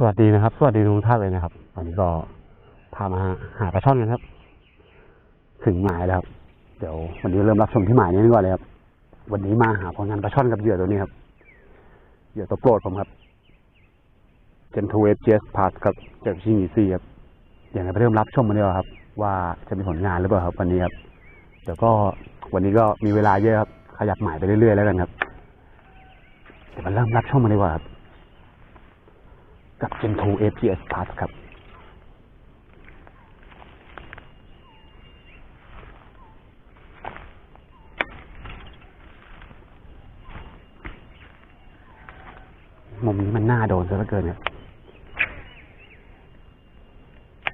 สวัสดีนะครับ สวัสดีทุกท่านเลยนะครับตอนนี้ก็พามาหาปลาช่อนกันครับ ถึงหมายแล้วครับ เดี๋ยววันนี้เริ่มรับชมที่หมายนี้ก่อนเลยครับ วันนี้มาหาผลงานปลาช่อนกับเหยื่อตัวนี้ครับ เหยื่อตัวโปรดผมครับเจนทูเอสเจสพาสกับเจ็บชิงอีซี่ครับอย่างไรไปเริ่มรับชมกันดีกว่าครับ ว่าจะมีผลงานหรือเปล่าครับ วันนี้ครับเดี๋ยวก็วันนี้ก็มีเวลาเยอะครับ ขยับหมายไปเรื่อยๆแล้วกันครับเดี๋ยวมาเริ่มรับชมกันดีกว่าครับ กับ Gen 2 APS Plus ครับ มุมนี้มันน่าโดนซะเหลือเกินเนี่ย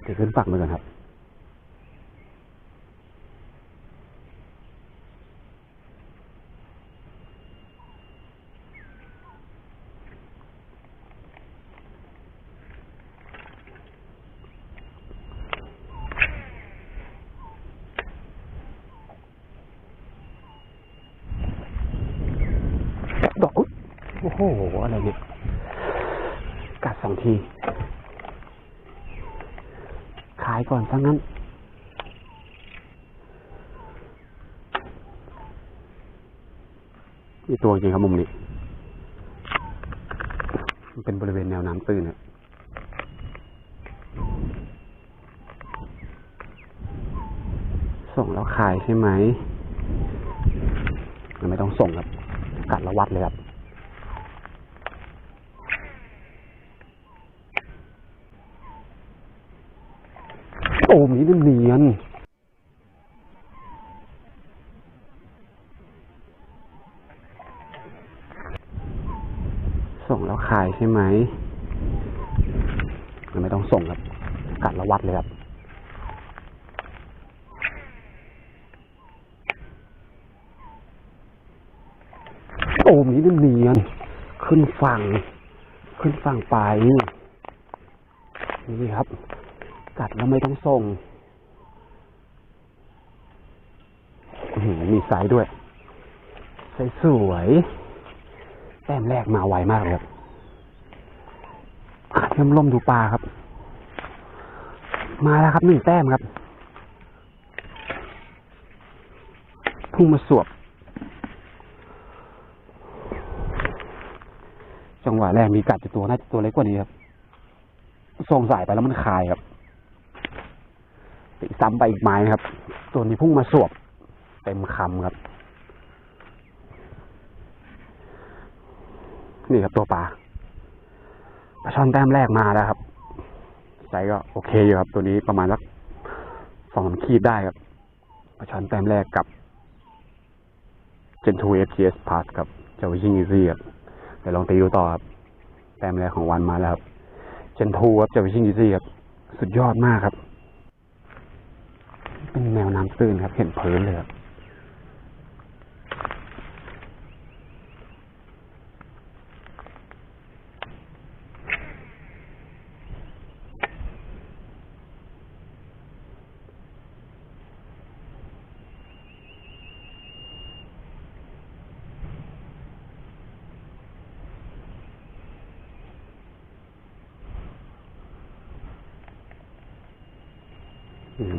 เดี๋ยวขึ้นฝั่งไปก่อนครับ ดอกอุ๊ย โอ้โห อะไรเนี่ย กัดสองที ขายก่อนซะงั้น มีตัวจริงครับมุมนี้มันเป็นบริเวณแนวน้ำตื้นครับส่งแล้วขายใช่ไหม ไม่ต้องส่งครับ กัดแล้ววัดเลยครับ โอ้มีนั่นเนียนส่งแล้วขายใช่ไหมไม่ต้องส่งครับกัดล้ววัดเลยครับโอ้มีนั่นเนียน ขึ้นฝั่ง ขึ้นฝั่งไปนี่ครับ กัดแล้วไม่ต้องส่งมีไซส์ด้วยไซส์สวย แต้มแรกมาไวมากเลยครับอะเริ่มล่มดูปลาครับ มาแล้วครับหนึ่งแต้มครับ พุ่งมาสวบ จังหวะแรกมีกัดจะตัวน่าจะตัวเล็กกว่านี้ครับส่งสายไปแล้วมันคายครับ ซ้ำไปอีกไม้ครับ ตัวนี้พุ่งมาสวบเต็มคำครับ นี่ครับตัวปลาปลาช่อนแต้มแรกมาแล้วครับไซก็โอเคอยู่ครับ ตัวนี้ประมาณสักสองขีดได้ครับปลาช่อนแต้มแรกกับ Gen 2 FPS Plus ครับเจ้าวิชิงอีซี่ครับเดี๋ยวลองตีดูต่อครับแต้มแรกของวันมาแล้วครับเจนทูครับเจอวิชิงอีซี่ครับสุดยอดมากครับ เป็นแนวน้ำตื้นครับ เห็นเพื้นเลยครับ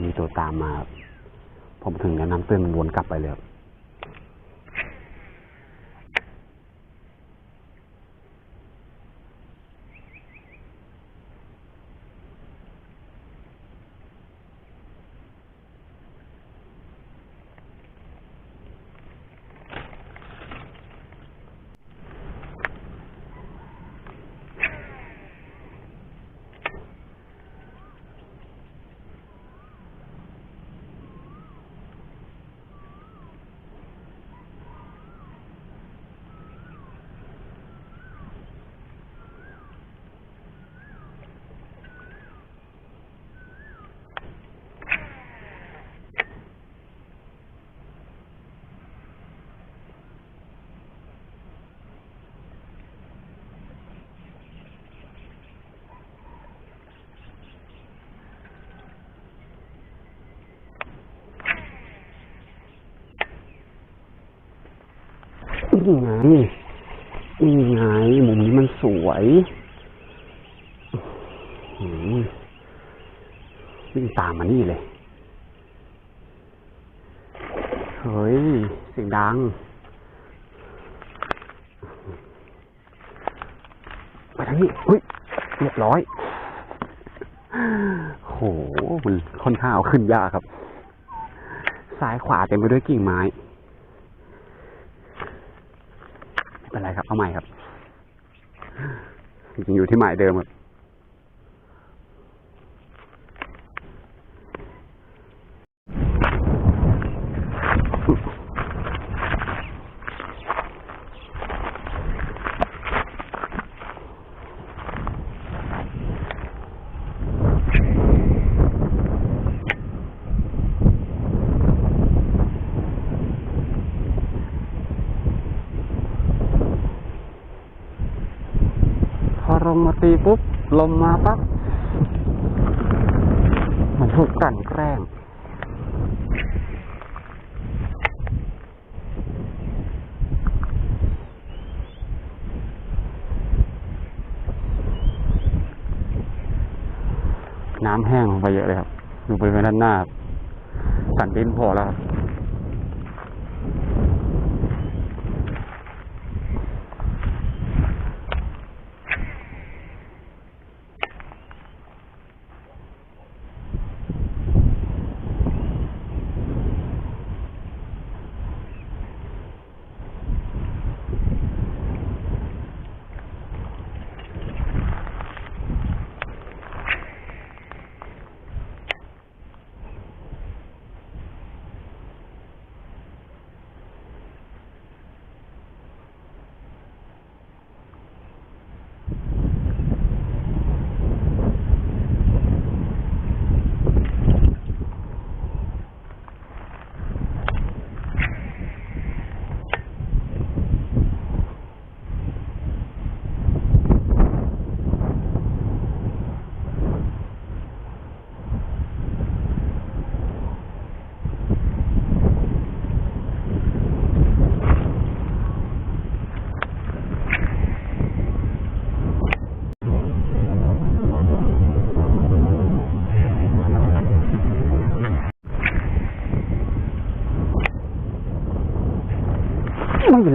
มีตัวตามมา ผมถึงแนะนำตื้นมันวนกลับไปเลย นี่ไงนี่ไงมุมนี้มันสวยวิ่งตามมานี่เลย เฮ้ย เสียงดัง มาทางนี้เฮ้ย เรียบร้อย โหมันค่อนข้างเอาขึ้นยากครับ ซ้ายขวาเต็มไปด้วยกิ่งไม้ เป็นไรครับ เอาใหม่ครับ จริงอยู่ที่หมายเดิมครับ พอีปุ๊บ ลมมาปั๊บมันถูกกันแกล้งน้ำแห้งลงไปเยอะเลยครับดูบริเวณด้านหน้าสันดินพอแล้วครับ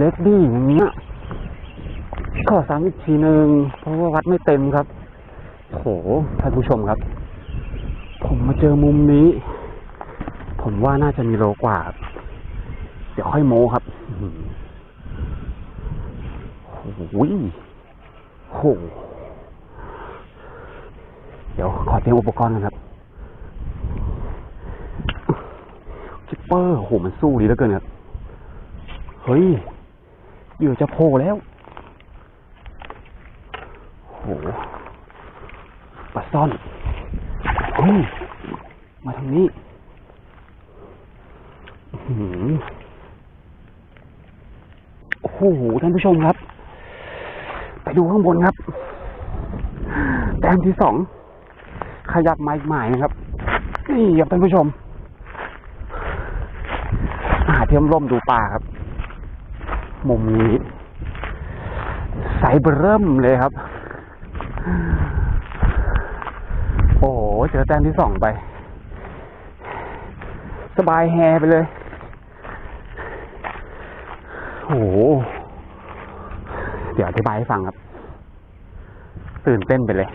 ไม่เล็กดีอย่างเงี้ยขอซ้ำอีกทีหนึ่งเพราะว่าวัดไม่เต็มครับโหท่านผู้ชมครับ ผมมาเจอมุมนี้ ผมว่าน่าจะมีโลกว่า เดี๋ยวค่อยโม้ครับอื้อหือโอ้ยโหเดี๋ยวขอเตรียมอุปกรณ์กันครับคิปเปอร์โหมันสู้ดีเหลือเกินครับ เฮ้ย เหยื่อจะโผล่แล้วโหปลาซ่อนเฮ้ยมาทางนี้หือโอ้โห ท่านผู้ชมครับ ไปดูข้างบนครับ แต้มที่สอง ขยับไม้หมายนะครับ นี่ครับท่านผู้ชม หาเทียมร่มดูปลาครับ มุมนี้ ใสเบอร์เริ่มเลยครับ โอ้โห เจอแต้มที่สองไป สบายแฮไปเลย โอ้โห เดี๋ยวอธิบายให้ฟังครับ ตื่นเต้นไปเลย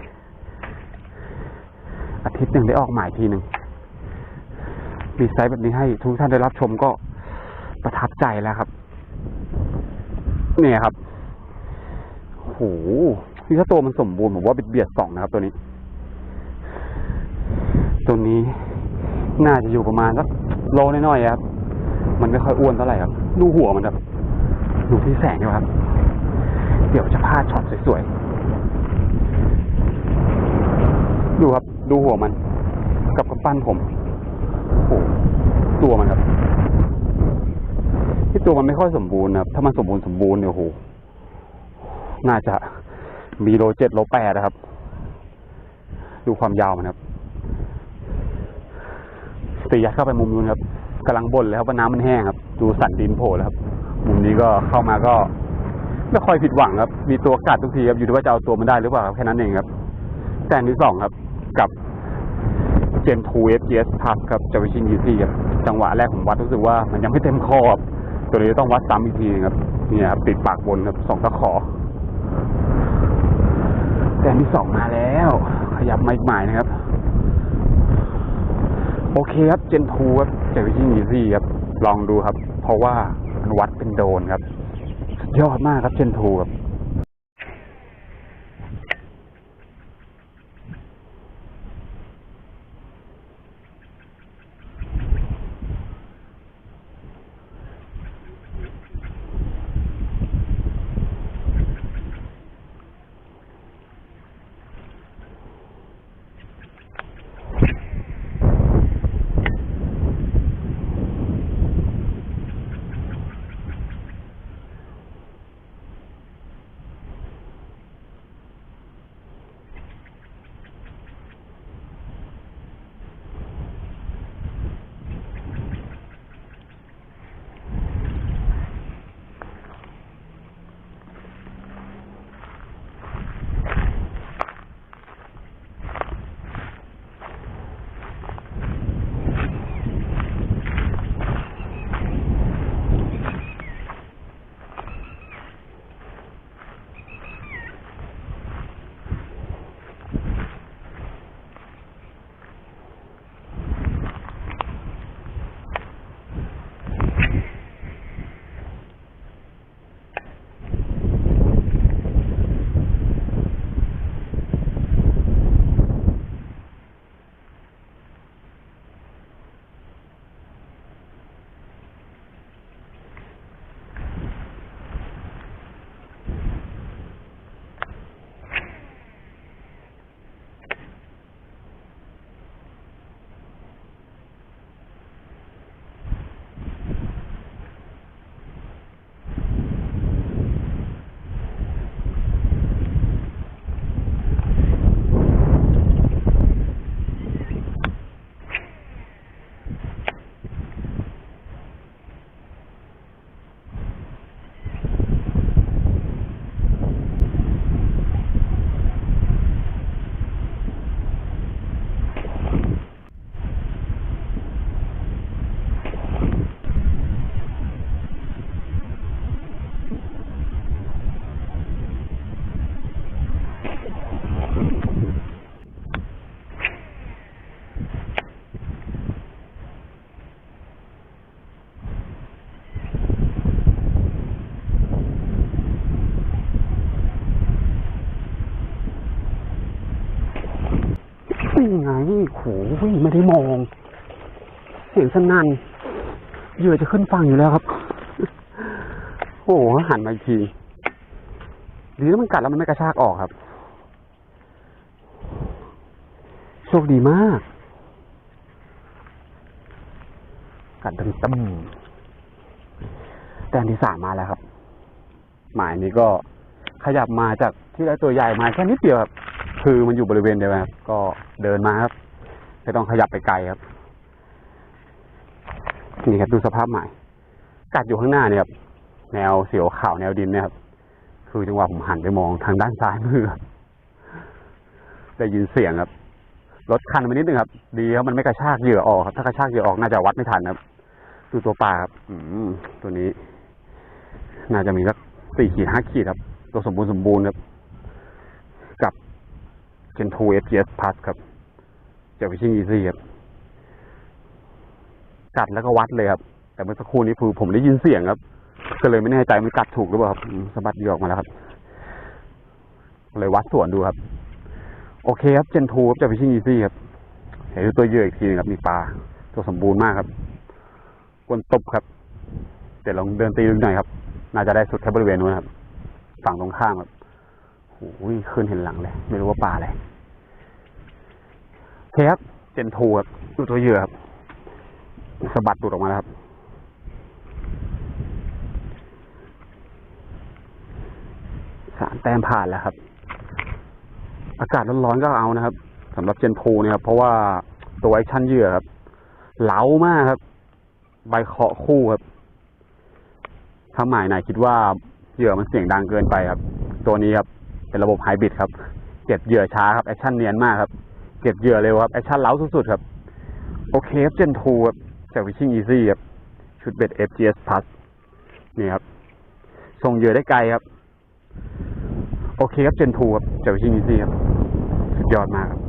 อาทิตย์หนึ่งได้ออกหมายทีหนึ่งมีไซส์แบบนี้ให้ทุกท่านได้รับชมก็ประทับใจแล้วครับ เนี่ยครับโหนี่ถ้าตัวมันสมบูรณ์ผมว่าเบียดสองนะครับ ตัวนี้ ตัวนี้น่าจะอยู่ประมาณสักโลน้อยๆครับ มันไม่ค่อยอ้วนเท่าไหร่ครับ ดูหัวมันครับดูที่แสงดีกว่าครับ เดี๋ยวจะพาดช็อตสวยๆ ดูครับ ดูหัวมัน กับกำปั้นผม โอ้โหตัวมันครับ ตัวมันไม่ค่อยสมบูรณ์นะครับ ถ้ามันสมบูรณ์สมบูรณ์เนี่ยโอ้โห น่าจะมีโลเจ็ดโลแปดนะครับ ดูความยาวมันครับตียัดเข้าไปมุมนู้นครับกำลังบ่นเลยครับว่าน้ำมันแห้งครับ ดูสันดินโผล่แล้วครับ มุมนี้ก็เข้ามาก็ไม่ค่อยผิดหวังครับ มีตัวกัดทุกทีครับ อยู่ที่ว่าจะเอาตัวมันได้หรือเปล่าครับแค่นั้นเองครับ แต่อันที่สองครับ กับเจนทูเอฟเอสพับครับจะไปชิงยีซี่ครับ จังหวะแรกผมวัดรู้สึกว่ามันยังไม่เต็มคอครับ ตัวนี้ต้องวัดซ้ำอีกทีนึงครับเนี่ยครับติดปากบนครับสองตะขอแต้มที่สองมาแล้ว ขยับมาอีกหมายนะครับ โอเคครับเจนทูครับจะไปชิงยีซี่ครับ ลองดูครับ เพราะว่ามันวัดเป็นโดนครับ ยอดมากครับเจนทูครับ ไงโหไม่ได้มอง เสียงสนั่นเหยื่อจะขึ้นฝั่งอยู่แล้วครับ โอ้โหหันมาอีกที ดีแล้วมันกัดแล้วมันไม่กระชากออกครับ โชคดีมาก กัดดังตั้มแต้มที่สามมาแล้วครับ หมายนี้ก็ขยับมาจากที่ได้ตัวใหญ่มาแค่นิดเดียวครับ คือมันอยู่บริเวณเดียวครับ ก็เดินมาครับ ไม่ต้องขยับไปไกลครับ นี่ครับดูสภาพใหม่ กัดอยู่ข้างหน้าเนี่ยครับ แนวเสียวขาวแนวดินเนี่ยครับ คือจังหวะผมหันไปมองทางด้านซ้ายมือได้ยินเสียงครับ รถคันไปนิดนึงครับ ดีครับมันไม่กระชากเหยื่อออกครับ ถ้ากระชากเหยื่อออกน่าจะวัดไม่ทันครับ ดูตัวปลาครับ อืมตัวนี้ น่าจะมีสักสี่ขีดห้าขีดครับ ตัวสมบูรณ์สมบูรณ์ครับ Gen 2 FGS Plus ครับจากวิชิงอีซี่ครับกัดแล้วก็วัดเลยครับ แต่เมื่อสักครู่นี้คือผมได้ยินเสียงครับ ก็เลยไม่แน่ใจมันกัดถูกหรือเปล่าครับอืมสะบัดเหยื่ออกมาแล้วครับ เลยวัดส่วนดูครับ โอเคครับ Gen 2ครับจากวิชิงอีซี่ครับเห็นตัวเยื่ออีกทีนึงครับมีปลาตัวสมบูรณ์มากครับกวนตบครับเดี๋ยวลองเดินตีดูหน่อยครับ น่าจะได้สุดแค่บริเวณนู้นครับ ฝั่งตรงข้ามครับ โอ้ยขึ้นเห็นหลังเลย ไม่รู้ว่าปลาอะไรเคครับเจนทูครับดูตัวเหยื่อครับสะบัดตูดออกมาแล้วครับ สามแต้มผ่านแล้วครับ อากาศร้อนๆก็เอานะครับสำหรับเจนทูเนี่ยครับ เพราะว่าตัวไอชั่นเหยื่อครับ เหลามากครับ ใบเคาะคู่ครับ ถ้าหมายไหนคิดว่าเหยื่อมันเสียงดังเกินไปครับ ตัวนี้ครับ เป็นระบบไฮบริดครับ เก็บเหยื่อช้าครับแอคชั่นเนียนมากครับ เก็บเหยื่อเร็วครับแอคชั่นเล้าสุดๆครับ โอเคครับเจนทูครับจากวิชิงอีซี่ครับ ชุดเบ็ด FGS Plus นี่ครับ ส่งเหยื่อได้ไกลครับ โอเคครับเจนทูครับจากวิชิงอีซี่ครับ สุดยอดมากครับ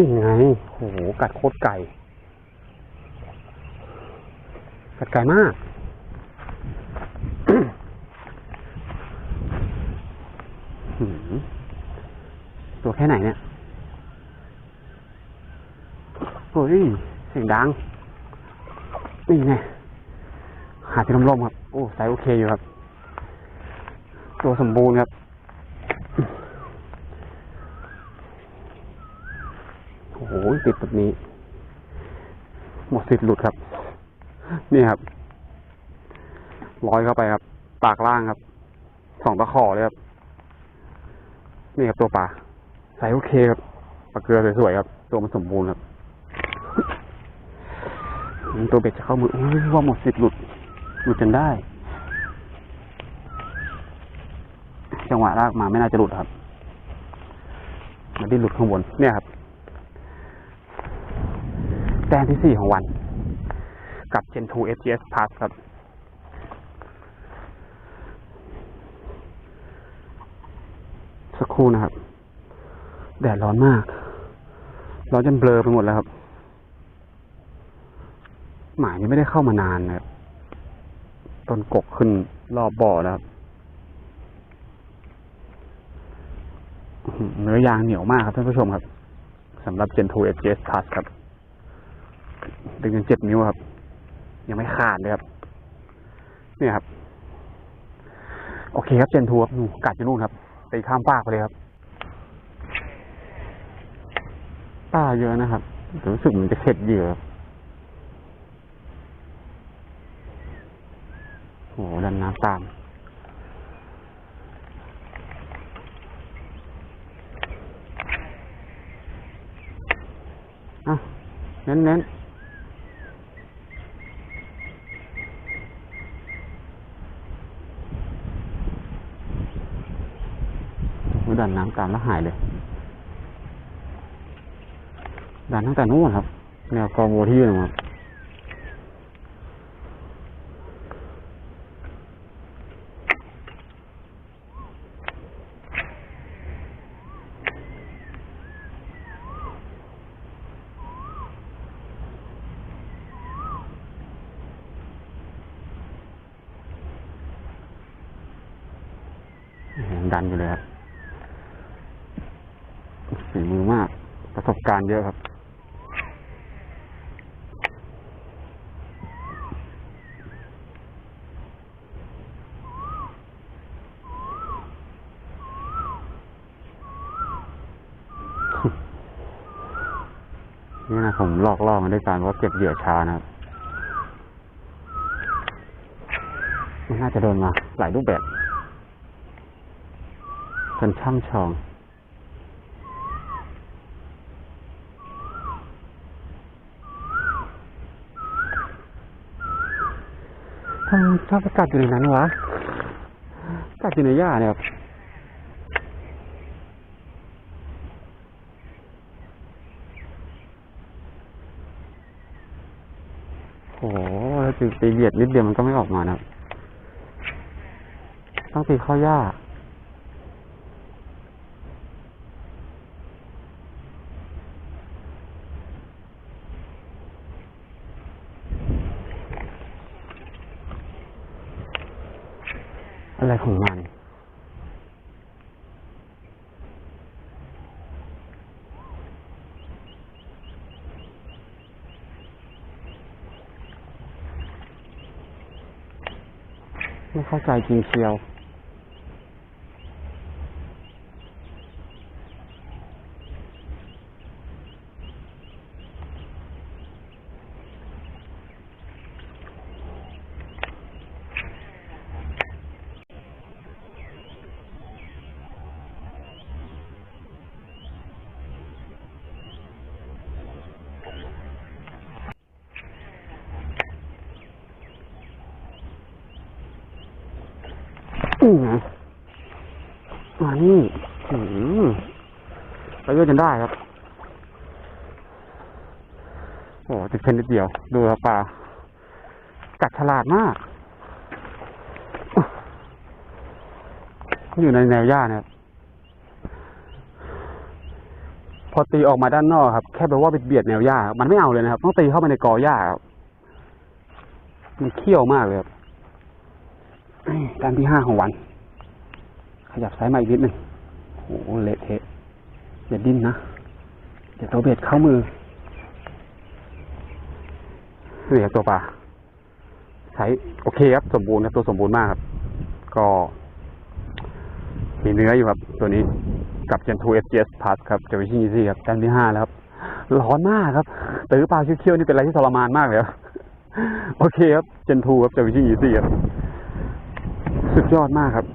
นี่ไงโหกัดโคตรไก่กัดไก่มากตัวแค่ไหนเนี่ยเฮ้ยเสียงดัง นี่ไงหาที่ลมๆครับ โอ้ไซส์โอเคอยู่ครับ ตัวสมบูรณ์ครับ โอ้โห ติดแบบนี้ หมดสิทธิ์หลุดครับ นี่ครับร้อยเข้าไปครับ ปากล่างครับ สองตะขอเลยครับ นี่ครับตัวปลาใส่โอเคครับปลาเกลือสวยๆครับ ตัวมันสมบูรณ์ครับ ตัวเบ็ดจะเข้ามือว่าหมดสิทธิ์หลุด หลุดจนได้ จังหวะลากมาไม่น่าจะหลุดครับมันได้หลุดข้างบน เนี่ยครับ แต้มที่สี่ของวัน กับ Gen 2 FGS Plus ครับสักครู่นะครับ แดดร้อนมาก ร้อนจนเบลอไปหมดแล้วครับ หมายนี้ไม่ได้เข้ามานานนะครับต้นกกขึ้นรอบบ่อแล้วครับเนื้อยางเหนียวมากครับท่านผู้ชมครับสำหรับ Gen 2 FGS Plus ครับ ดึงกันเจ็ดนิ้วครับ ยังไม่ขาดเลยครับ เนี่ยครับ โอเคครับเจนทัวร์กัดอยู่นู่นครับไปข้ามฟากไปเลยครับป้าเยอะนะครับรู้สึกเหมันจะเข็ดเหยื่อครับโหดันน้ำตามอะเน้นเน้นอุ๊ย ดันน้ำตามแล้วหายเลยดันตั้งแต่นู้นครับแนวกองโวที่ยืนครับ ยังดันอยู่เลยครับฝีมือมาก ประสบการณ์ เยอะครับ นี่นะผมลอกล่อมันด้วยการว่าเก็บเหยื่อช้านะครับมันน่าจะโดนมาหลายรูปแบบจนช่ำชอง ทำไมชอบกัดอยู่ในนั้นวะกัดอยู่ในหญ้าเนี่ยครับโอ้โหแล้วตีเบียดนิดเดียวมันก็ไม่ออกมานะครับ ต้องตีข้าหญ้า อ อะไรของมัน ไม่เข้าใจจริงเชียวอือไงมานี่ไปเยอะจนได้ครับ โอ้ติดเส้นนิดเดียว ดูครับปลากัดฉลาดมาก อยู่ในแนวหญ้าเนี่ยครับพอตีออกมาด้านนอกครับ แค่แปลว่าไปเบียดแนวหญ้า มันไม่เอาเลยนะครับ ต้องตีเข้าไปในกอหญ้าครับมันเขี้ยวมากเลยครับ ด้านที่ห้าของวัน ขยับซ้ายมาอีกนิดหนึ่งโอ้โหเละเทะอย่าดิ้นนะ เดี๋ยวตัวเบ็ดเข้ามือนี่ครับตัวปลาใช้โอเคครับ สมบูรณ์ครับ ตัวสมบูรณ์มากครับ ก็มีเนื้ออยู่ครับ ตัวนี้กับ Gen 2 SGS Plus ครับจะไปที่นี่ครับด้านที่ห้าแล้วครับร้อนมากครับตื้อปลาเคี้ยวๆนี่เป็นอะไรที่ทรมานมากเลยครับโอเคครับ Gen 2ครับจะไปที่นี่ครับ สุดยอดมากครับ